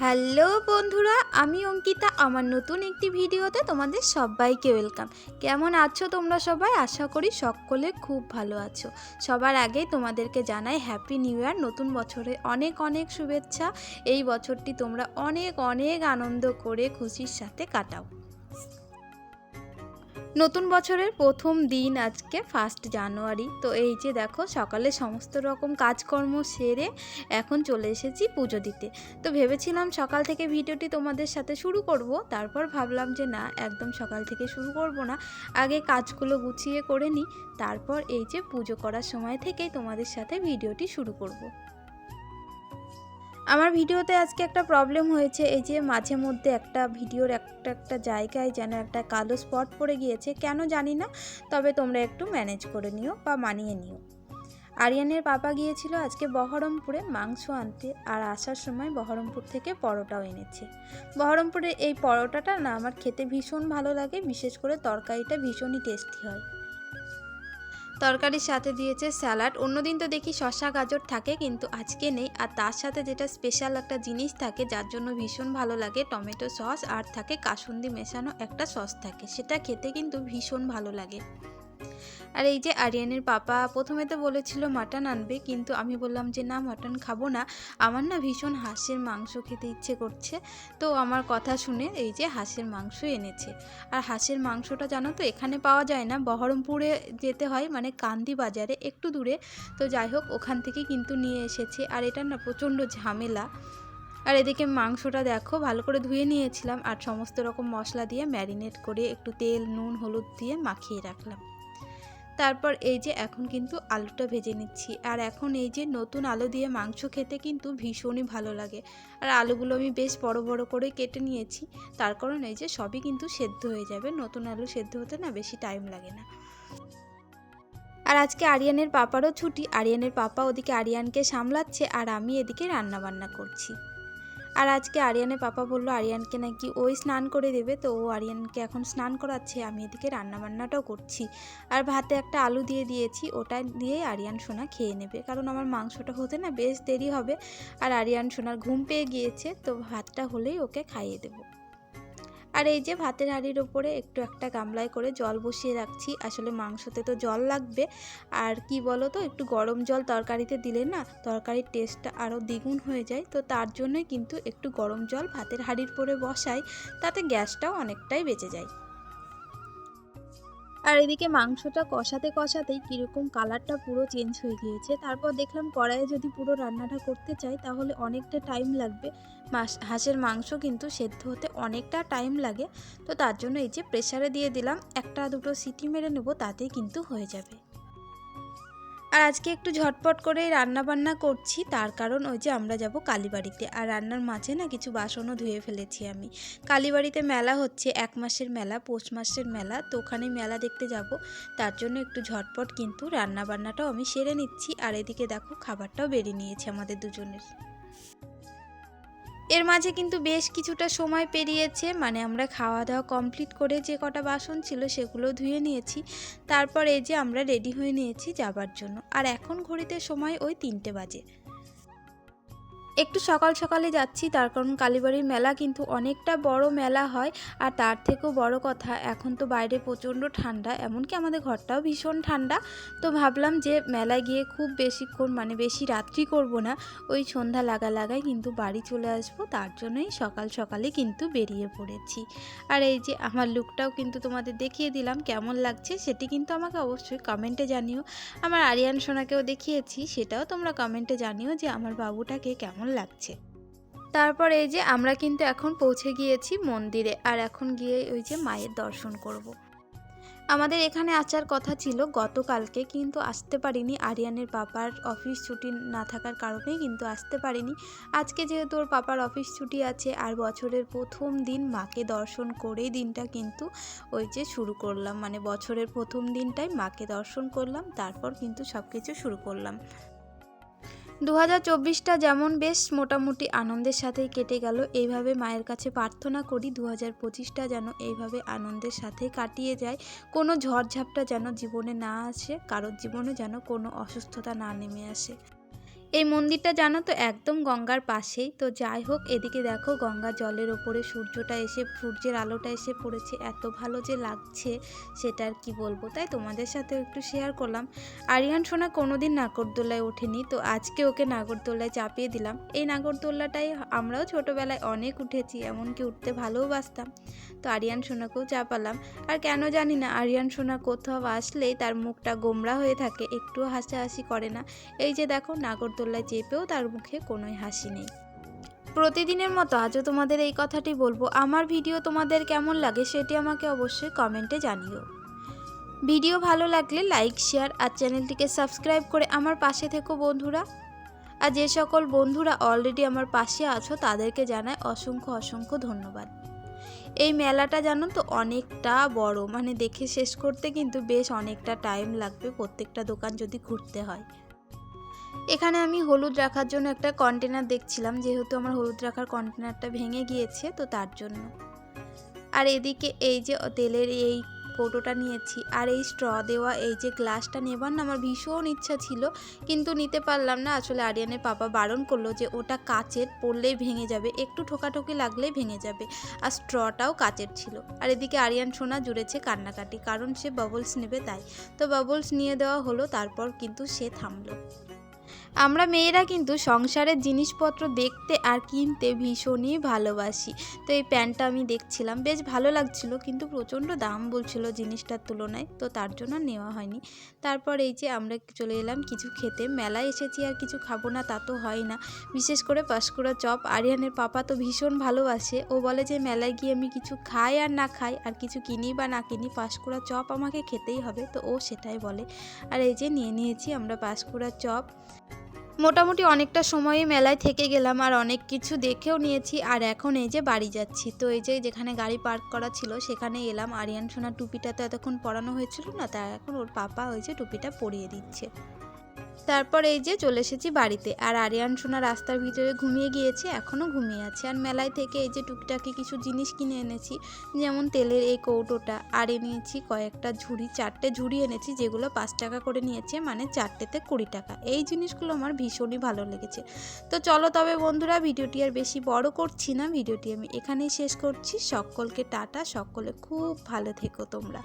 Hello বন্ধুরা, আমি অঙ্কিতা। আমার নতুন একটি ভিডিওতে তোমাদের সবাইকে ওয়েলকাম। কেমন আছো তোমরা সবাই? আশা করি সকলে খুব ভালো আছো। সবার আগে তোমাদেরকে জানাই হ্যাপি নিউ ইয়ার নতুন বছরে অনেক অনেক শুভেচ্ছা। এই বছরটি তোমরা অনেক অনেক আনন্দ করে খুশির সাথে কাটাও। নতুন বছরের প্রথম দিন আজকে ফার্স্ট জানুয়ারি তো এই যে দেখো, সকালে সমস্ত রকম কাজকর্ম সেরে এখন চলে এসেছি পুজো দিতে। তো ভেবেছিলাম সকাল থেকে ভিডিওটি তোমাদের সাথে শুরু করব, তারপর ভাবলাম যে না, একদম সকাল থেকে শুরু করব না। আগে কাজগুলো গুছিয়ে করে নিই, তারপর এই যে পুজো করার সময় থেকেই তোমাদের সাথে ভিডিওটি শুরু করব। আমার ভিডিওতে আজকে একটা প্রবলেম হয়েছে, এই যে মাঝে মধ্যে একটা ভিডিওর একটা একটা জায়গায় যেন একটা কালো স্পট পড়ে গিয়েছে, কেন জানি না, তবে তোমরা একটু ম্যানেজ করে নিও বা মানিয়ে নিও। আরিয়ানের পাপা গিয়েছিল আজকে বহরমপুরে মাংস আনতে, আর আসার সময় বহরমপুর থেকে পরোটাও এনেছে। বহরমপুরের এই পরোটাটা না আমার খেতে ভীষণ ভালো লাগে, বিশেষ করে তরকারিটা ভীষণই টেস্টি হয়। তরকারির সাথে দিয়েছে স্যালাড। অন্যদিন তো দেখি শশা গাজর থাকে, কিন্তু আজকে নেই। আর তার সাথে যেটা স্পেশাল একটা জিনিস থাকে, যার জন্য ভীষণ ভালো লাগে, টমেটো সস। আর থাকে কাসুন্দি মেশানো একটা সস থাকে, সেটা খেতে কিন্তু ভীষণ ভালো লাগে। আর এই যে আরিয়ানের পাপা, প্রথমে তো বলেছিল মাটন আনবে, কিন্তু আমি বললাম যে, না, মাটন খাব না। আমার না ভীষণ হাঁসের মাংস খেতে ইচ্ছে করছে। তো আমার কথা শুনে এই যে হাঁসের মাংস এনেছে। আর হাঁসের মাংসটা জানো তো, এখানে পাওয়া যায় না। বহরমপুরে যেতে হয় মানে কান্দি বাজারে, একটু দূরে। তো যাই হোক, ওখান থেকে কিন্তু নিয়ে এসেছে। আর এটা না প্রচণ্ড ঝামেলা। আর এদিকে মাংসটা দেখো, ভালো করে ধুয়ে নিয়েছিলাম। আর সমস্ত রকম মশলা দিয়ে ম্যারিনেট করে একটু তেল, নুন, হলুদ দিয়ে মাখিয়ে রাখলাম। তারপর এই যে এখন কিন্তু আলুটা ভেজে নিচ্ছি। আর এখন এই যে নতুন আলু দিয়ে মাংস খেতে কিন্তু ভীষণই ভালো লাগে। আর আলুগুলো আমি বেশ বড় বড় করে কেটে নিয়েছি। তার কারণ এই যে সবই কিন্তু সেদ্ধ হয়ে যাবে। নতুন আলু সেদ্ধ হতে না বেশি টাইম লাগে না। আর আজকে আরিয়ানের পাপারও ছুটি। আরিয়ানের পাপা ওদিকে আরিয়ানকে সামলাচ্ছে। আর আমি এদিকে রান্না বান্না করছি। আর আজকে আরিয়ানের পাপা বলল, আরিয়ানকে নাকি ওই স্নান করে দেবে। তো ও আরিয়ানকে এখন স্নান করাচ্ছে, আমি এদিকে রান্নাবান্নাটাও করছি। আর ভাতে একটা আলু দিয়ে দিয়েছি, ওটা দিয়েই আরিয়ান সোনা খেয়ে নেবে। কারণ আমার মাংসটা হতে না বেশ দেরি হবে, আর আরিয়ান সোনার ঘুম পেয়ে গিয়েছে, তো ভাতটা হলেই ওকে খাইয়ে দেবো। আর এই যে ভাতের হাঁড়ির ওপরে একটু একটা গামলায় করে জল বসিয়ে রাখছি। আসলে মাংসতে তো জল লাগবে। আর কি বলো তো একটু গরম জল তরকারিতে দিলে না তরকারির টেস্টটা আরও দ্বিগুণ হয়ে যায়। তো তার জন্যই কিন্তু একটু গরম জল ভাতের হাঁড়ির পরে বসাই, তাতে গ্যাসটাও অনেকটাই বেঁচে যায়। আর এদিকে মাংসটা কষাতে কষাতেই কীরকম কালারটা পুরো চেঞ্জ হয়ে গিয়েছে। তারপর দেখলাম কড়াইয়ে যদি পুরো রান্নাটা করতে চাই, তাহলে অনেকটা টাইম লাগবে। হাঁসের মাংস কিন্তু সেদ্ধ হতে অনেকটা টাইম লাগে। তো তার জন্য এই যে প্রেশারে দিয়ে দিলাম, একটা দুটো সিটি মেরে নেব, তাতেই কিন্তু হয়ে যাবে। আর আজকে একটু ঝটপট করে রান্না বান্না করছি। তার কারণ ওই যে আমরা যাব কালীবাড়িতে। আর রান্নার মাঝে না কিছু বাসনও ধুয়ে ফেলেছি আমি। কালীবাড়িতে মেলা হচ্ছে, এক মাসের মেলা, পৌষ মাসের মেলা। তো ওখানে মেলা দেখতে যাব। তার জন্য একটু ঝটপট কিন্তু রান্না বান্নাটাও আমি সেরে নিচ্ছি। আর এদিকে দেখো, খাবারটাও বেরিয়ে নিয়েছে আমাদের দুজনের। এর মাঝে কিন্তু বেশ কিছুটা সময় পেরিয়েছে মানে আমরা খাওয়া দাওয়া কমপ্লিট করে যে কটা বাসন ছিল সেগুলো ধুয়ে নিয়েছি। তারপর এই যে আমরা রেডি হয়ে নিয়েছি যাবার জন্য। আর এখন ঘড়িতে সময় ওই তিনটে বাজে। একটু সকাল সকালে যাচ্ছি, তার কারণ কালীবাড়ির মেলা কিন্তু অনেকটা বড় মেলা হয় আর তার থেকেও বড় কথা, এখন তো বাইরে প্রচণ্ড ঠান্ডা, এমনকি আমাদের ঘরটাও ভীষণ ঠান্ডা। তো ভাবলাম যে মেলায় গিয়ে খুব বেশিক্ষণ মানে বেশি রাত্রি করব না, ওই সন্ধ্যা লাগা লাগাই কিন্তু বাড়ি চলে আসব, তার জন্যই সকাল সকালে কিন্তু বেরিয়ে পড়েছি। আর এই যে আমার লুকটাও কিন্তু তোমাদের দেখিয়ে দিলাম, কেমন লাগছে সেটি কিন্তু আমাকে অবশ্যই কমেন্টে জানিও। আমার আরিয়ান সোনাকেও দেখিয়েছি, সেটাও তোমরা কমেন্টে জানিও যে আমার বাবুটাকে কেমন লাগছে। তারপর এই যে আমরা কিন্তু এখন পৌঁছে গিয়েছি মন্দিরে আর এখন গিয়ে ওই যে মায়ের দর্শন করব। আমাদের এখানে আসার কথা ছিল, গতকালকে কিন্তু আসতে পারিনি। আরিয়ানের পাপার অফিস ছুটি না থাকার কারণেই কিন্তু আসতে পারিনি। আজকে যেহেতু ওর পাপার অফিস ছুটি আছে আর বছরের প্রথম দিন মাকে দর্শন করেই দিনটা কিন্তু ওই যে শুরু করলাম। মানে বছরের প্রথম দিনটাই মাকে দর্শন করলাম, তারপর কিন্তু সব কিছু শুরু করলাম। দু চব্বিশটা যেমন বেশ মোটামুটি আনন্দের সাথেই কেটে গেল, এইভাবে মায়ের কাছে প্রার্থনা করি দু হাজার পঁচিশটা যেন এইভাবে আনন্দের সাথে কাটিয়ে যায়। কোনো ঝড়ঝাপটা যেন জীবনে না আসে, কারোর জীবনে যেন কোনো অসুস্থতা না নেমে আসে। এই মন্দিরটা জানো তো একদম গঙ্গার পাশেই। তো যাই হোক, এদিকে দেখো গঙ্গা জলের ওপরে সূর্যটা এসে, সূর্যের আলোটা এসে পড়েছে। এত ভালো যে লাগছে সেটা আর কি বলব, তাই তোমাদের সাথেও একটু শেয়ার করলাম। আরিয়ান সোনা কোনোদিন নাগরদোলায় ওঠেনি, তো আজকে ওকে নাগরদোলায় চাপিয়ে দিলাম। এই নাগরদোলাটাই আমরাও ছোটোবেলায় অনেক উঠেছি, এমনকি উঠতে ভালোবাসতাম তো আরিয়ান সোনাকেও চাপালাম। আর কেন জানি না, আরিয়ান সোনা কোথাও আসলেই তার মুখটা গোমরা হয়ে থাকে, একটুও হাসাহাসি করে না। এই যে দেখো নাগরদোল্লায় চেপেও তার মুখে কোনোই হাসি নেই। প্রতিদিনের মতো আজও তোমাদের এই কথাটি বলব। আমার ভিডিও তোমাদের কেমন লাগে সেটি আমাকে অবশ্যই কমেন্টে জানিও। ভিডিও ভালো লাগলে লাইক, শেয়ার আর চ্যানেলটিকে সাবস্ক্রাইব করে আমার পাশে থেকো বন্ধুরা। আর যে সকল বন্ধুরা অলরেডি আমার পাশে আছো তাদেরকে জানায় অসংখ্য অসংখ্য ধন্যবাদ। এই মেলাটা জানো তো অনেকটা বড়। মানে দেখে শেষ করতে কিন্তু বেশ অনেকটা টাইম লাগবে প্রত্যেকটা দোকান যদি ঘুরতে হয়। এখানে আমি হলুদ রাখার জন্য একটা কন্টেনার দেখছিলাম, যেহেতু আমার হলুদ রাখার কন্টেনারটা ভেঙে গিয়েছে, তো তার জন্য। আর এদিকে এই যে তেলের এই কৌটোটা নিয়েছি, আর এই স্ট্র দেওয়া, এই যে গ্লাসটা নেবার না আমার ভীষণ ইচ্ছা ছিল, কিন্তু নিতে পারলাম না। আসলে আরিয়ানের পাপা বারণ করল যে ওটা কাচের, পড়লেই ভেঙে যাবে, একটু ঠোকাঠুকি লাগলেই ভেঙে যাবে, আর স্ট্রটাও কাচের ছিল। আর এদিকে আরিয়ান সোনা জুড়েছে কান্নাকাটি, কারণ সে বাবলস নেবে তাই। তো বাবলস নিয়ে দেওয়া হলো, তারপর কিন্তু সে থামলো। আমরা মেয়েরা কিন্তু সংসারের জিনিসপত্র দেখতে আর কিনতে ভীষণই ভালোবাসি। তো এই প্যান্টটা আমি দেখছিলাম, বেশ ভালো লাগছিল কিন্তু প্রচণ্ড দাম বলছিল জিনিসটার তুলনায়, তো তার জন্য নেওয়া হয়নি। তারপর এই যে আমরা চলে এলাম কিছু খেতে, মেলায় এসেছি আর কিছু খাব না তা তো হয় না। বিশেষ করে পাঁশকুড়া চপ, আরিয়ানের পাপা তো ভীষণ ভালোবাসে। ও বলে যে মেলায় গিয়ে আমি কিছু খাই আর না খাই, আর কিছু কিনি বা না কিনি পাঁশকুড়া চপ আমাকে খেতেই হবে, তো ও সেটাই বলে। আর এই যে নিয়ে নিয়েছি আমরা পাঁশকুড়া চপ। মোটামুটি অনেকটা সময়ে মেলায় থেকে গেলাম আর অনেক কিছু দেখেও নিয়েছি আর এখন এই যে বাড়ি যাচ্ছি। তো এই যে যেখানে গাড়ি পার্ক করা ছিল সেখানে এলাম। আরিয়ান সোনার টুপিটা তো এতক্ষণ পরানো হয়েছিল না তাই এখন ওর পাপা ওই যে টুপিটা পরিয়ে দিচ্ছে। তারপর এই যে চলে এসেছি বাড়িতে। আর আরিয়ান সোনা রাস্তার ভিতরে ঘুমিয়ে গিয়েছে এখনও ঘুমিয়ে আছে। আর মেলায় থেকে এই যে টুকিটাকি কিছু জিনিস কিনে এনেছি, যেমন তেলের এই কৌটোটা। আর এনেছি কয়েকটা ঝুড়ি, চারটে ঝুড়ি এনেছি, যেগুলো পাঁচ টাকা করে নিয়েছে মানে চারটেতে কুড়ি টাকা। এই জিনিসগুলো আমার ভীষণই ভালো লেগেছে। তো চলো তবে বন্ধুরা, ভিডিওটি আর বেশি বড় করছি না। ভিডিওটি আমি এখানেই শেষ করছি। সকলকে টাটা, সকলে খুব ভালো থেকো তোমরা।